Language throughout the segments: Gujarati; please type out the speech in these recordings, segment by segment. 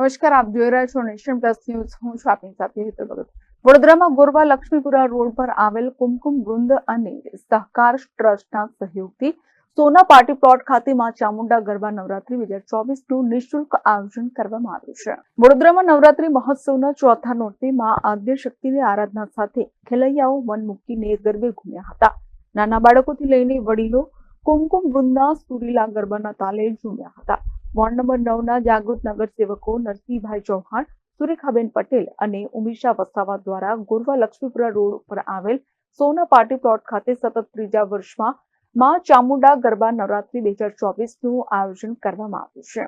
નમસ્કાર, આપ જોઈ રહ્યા છો નેશન પ્લસ ન્યૂઝ. હું છું સાથે હેતર ભગત. વડોદરામાં ગોરવા લક્ષ્મીપુરા રોડ પર આવેલ કુમકુમ વૃંદ અને સહકાર ટ્રસ્ટના સહયોગથી સોના પાર્ટી પ્લોટ ખાતે માં ચામુંડા ગરબા નવરાત્રી બે હજાર ચોવીસનું નિઃશુલ્ક આયોજન કરવામાં આવ્યું છે. વડોદરામાં નવરાત્રી મહોત્સવના ચોથા નોરતે માં આદ્ય શક્તિની આરાધના સાથે ખેલૈયાઓ મન મૂકીને ગરબે ઘૂમ્યા હતા. નાના બાળકોથી લઈને વડીલો કુમકુમ વૃંદના સુરીલા ગરબાના તાલે ઝૂમ્યા હતા. વોર્ડ નંબર નવના જાગૃત નગર સેવકો નરસિંહભાઈ ચૌહાણ, સુરેખાબેન પટેલ અને ઉમિશા વસાવા દ્વારા ગોરવા લક્ષ્મીપુરા રોડ ઉપર આવેલ સોના પાર્ટી પ્લોટ ખાતે સતત ત્રીજા વર્ષમાં માં ચામુંડા ગરબા નવરાત્રી બે હજાર ચોવીસનું આયોજન કરવામાં આવ્યું છે.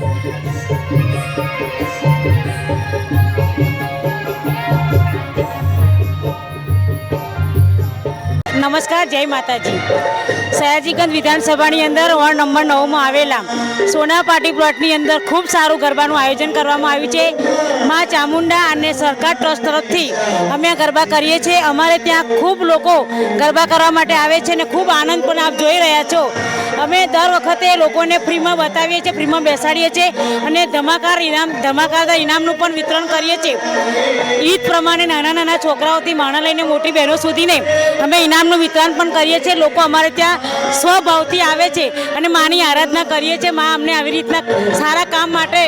どこに行くの? નમસ્કાર, જય માતાજી. સયાજીગંજ વિધાનસભાની અંદર વોર્ડ નંબર નવમાં આવેલા સોના પાટી પ્લોટની અંદર ખૂબ સારું ગરબાનું આયોજન કરવામાં આવ્યું છે. મા ચામુંડા અને સરકાર ટ્રસ્ટ તરફથી અમે ગરબા કરીએ છીએ. અમારે ત્યાં ખૂબ લોકો ગરબા કરવા માટે આવે છે અને ખૂબ આનંદ પણ આપ જોઈ રહ્યા છો. અમે દર વખતે લોકોને ફ્રીમાં બતાવીએ છીએ, ફ્રીમાં બેસાડીએ છીએ અને ધમાકાર ઇનામ ધમાકાદાર ઇનામનું પણ વિતરણ કરીએ છીએ. ઈદ પ્રમાણે નાના નાના છોકરાઓથી માણા લઈને મોટી બહેનો સુધીને અમે ઇનામનું વિતરણ પણ કરીએ છીએ. લોકો અમારે ત્યાં સ્વભાવથી આવે છે અને માની આરાધના કરીએ છીએ. માં અમને આવી રીતના સારા કામ માટે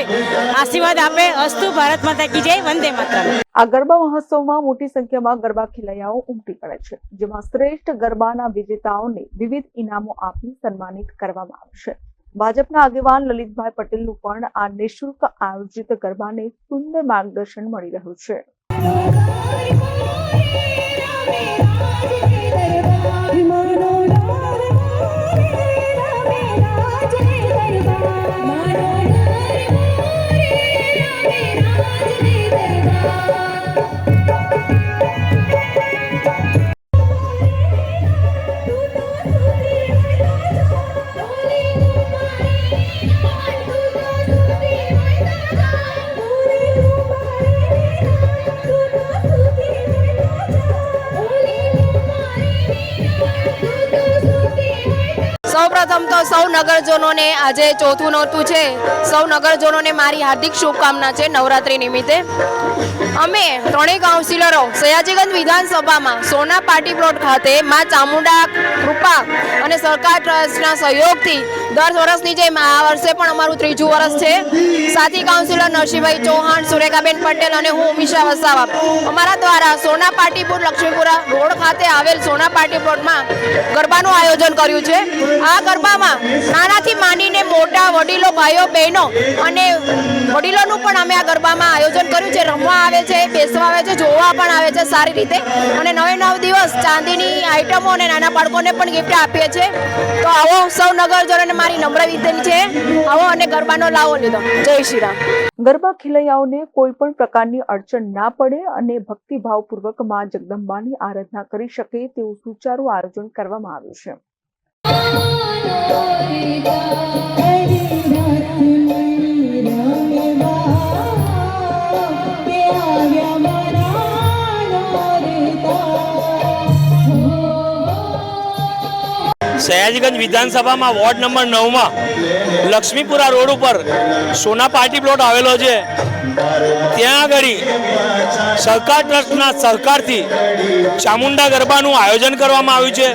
આશીર્વાદ આપે. અસ્તુ ભારત માતા કી જય. વંદે માતા આ ગરબા મહોત્સવમાં મોટી સંખ્યામાં ગરબા ખેલૈયાઓ ઉમટી પડે છે, જેમાં શ્રેષ્ઠ ગરબાના વિજેતાઓને વિવિધ ઇનામો આપી સન્માનિત કરવામાં આવશે ભાજપના આગેવાન લલિતભાઈ પટેલનું પણ આ નિઃશુલ્ક આયોજિત ગરબાને સુંદર માર્ગદર્શન મળી રહ્યું છે. સૌપ્રથમ તો સૌ નગરજનોને આજે ચોથું નોરતું છે. સૌ નગરજનોને મારી હાર્દિક શુભકામના છે નવરાત્રી નિમિત્તે. અમે ત્રણેય કાઉન્સિલરો સયાજીગંજ વિધાનસભામાં સોના પાર્ટી પ્લોટ ખાતે મા ચામુંડા કૃપા અને સરકાર ટ્રસ્ટના સહયોગથી દર વર્ષની જેમ આ વર્ષે પણ અમારું ત્રીજું વર્ષ છે. સાથી કાઉન્સિલર નરસિંહભાઈ ચૌહાણ, સુરેખાબેન પટેલ અને હું ઉમિશા વસાવા અમારા દ્વારા સોના પાર્ટીપુર લક્ષ્મીપુરા રોડ ખાતે આવેલ સોના પાર્ટી પ્લોટમાં ગરબાનું આયોજન કર્યું છે. આ ગરબામાં નાનાથી માંડીને મોટા વડીલો, ભાઈઓ, બહેનો અને વડીલોનું પણ અમે આ ગરબામાં આયોજન કર્યું છે. રમવા આવે છે, બેસવા આવે છે, જોવા પણ આવે છે સારી રીતે. અને નવે નવ દિવસ ચાંદીની આઈટમો અને નાના બાળકોને પણ ગિફ્ટ આપીએ છીએ. તો આવો સૌ નગરજનોને મારી નમ્ર વિનંતી છે. આવો અને ગરબાનો લાવો લીધો. જય શ્રી રામ. ગરબા ખેલૈયાઓને કોઈ પણ પ્રકારની અડચણ ના પડે અને ભક્તિભાવપૂર્વકમાં જગદંબાની આરાધના કરી શકે તેવું સુચારું આયોજન કરવામાં આવ્યું છે. সরিতা સયાજીગંજ વિધાનસભામાં વોર્ડ નંબર નવમાં લક્ષ્મીપુરા રોડ ઉપર સોના પાર્ટી પ્લોટ આવેલો છે. ત્યાં આગળ સહકાર ટ્રસ્ટના સહકારથી ચામુંડા ગરબાનું આયોજન કરવામાં આવ્યું છે.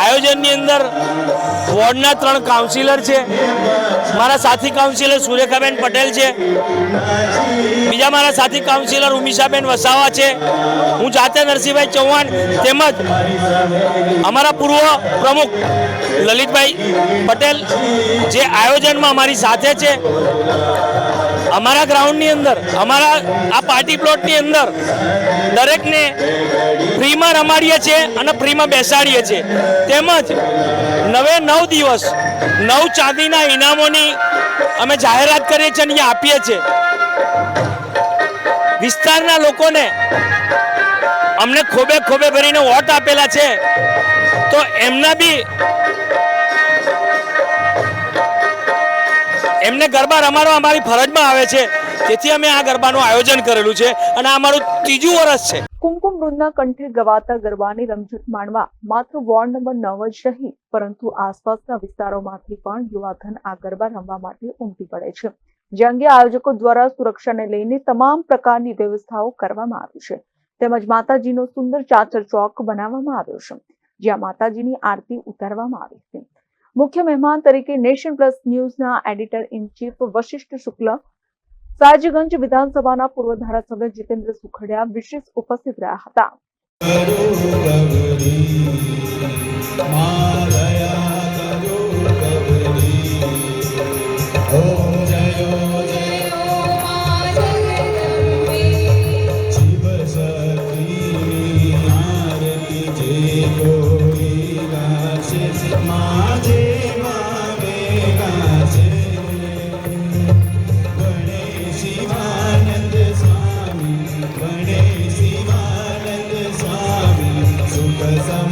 આયોજનની અંદર વોર્ડના ત્રણ કાઉન્સિલર છે. મારા સાથી કાઉન્સિલર સુરેખાબેન પટેલ છે. બીજા મારા સાથી કાઉન્સિલર ઉમિશાબેન વસાવા છે. હું જાતે નરસિંહભાઈ ચૌહાણ તેમજ અમારા પૂર્વ પ્રમુખ લલિતભાઈ પટેલ જે આયોજનમાં અમારી સાથે છે. અમારા ગ્રાઉન્ડની અંદર, અમારા આ પાર્ટી પ્લોટની અંદર દરેકને ફ્રીમાં રમાડીએ છીએ અને ફ્રીમાં બેસાડીએ છીએ. તેમજ નવે નવ દિવસ, નવ ચાંદીના ઇનામોની અમે જાહેરાત કરીએ છીએ અને આપીએ છીએ. વિસ્તારના લોકોને અમને ખોબે ખોબે ભરીને વોટ આપેલા છે. તો એમના બી એમને ગરબા રમાડવા અમારી ફરજમાં આવે છે. તેથી અમે આ ગરબાનું આયોજન કરેલું છે અને આ અમારું ત્રીજું વર્ષ છે. કુમકુમ વૃંદના કંઠે ગવાતા ગરબાની રમઝટ માણવા માત્ર વોર્ડ નંબર નવ જ નહીં, પરંતુ આસપાસના વિસ્તારોમાંથી પણ યુવાધન આ ગરબા રમવા માટે ઉમટી પડે છે. જે અંગે આયોજકો દ્વારા સુરક્ષાને લઈને તમામ પ્રકારની વ્યવસ્થાઓ કરવામાં આવી છે. તેમજ માતાજીનો સુંદર ચાચર ચોક બનાવવામાં આવ્યો છે. જ્યાં માતાજીની આરતી ઉતારવામાં આવી છે મુખ્ય મહેમાન તરીકે nation plus ન્યૂઝના editor in chief Vashishtha Shukla, Sajganj વિધાનસભાના પૂર્વ ધારાસભ્ય જીતેન્દ્ર સુખડિયા વિશેષ ઉપસ્થિત રહ્યા હતા.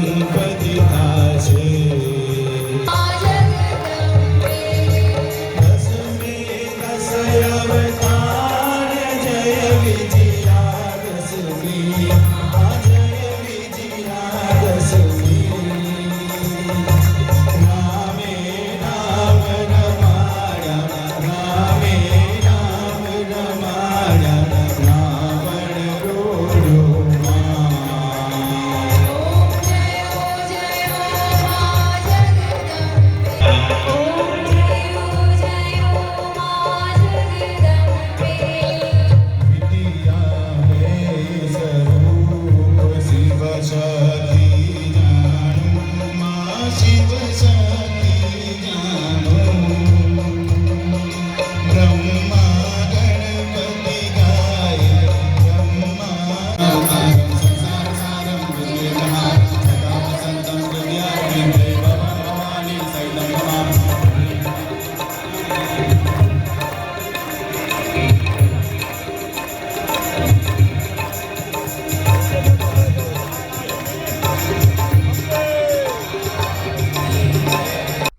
Thank you.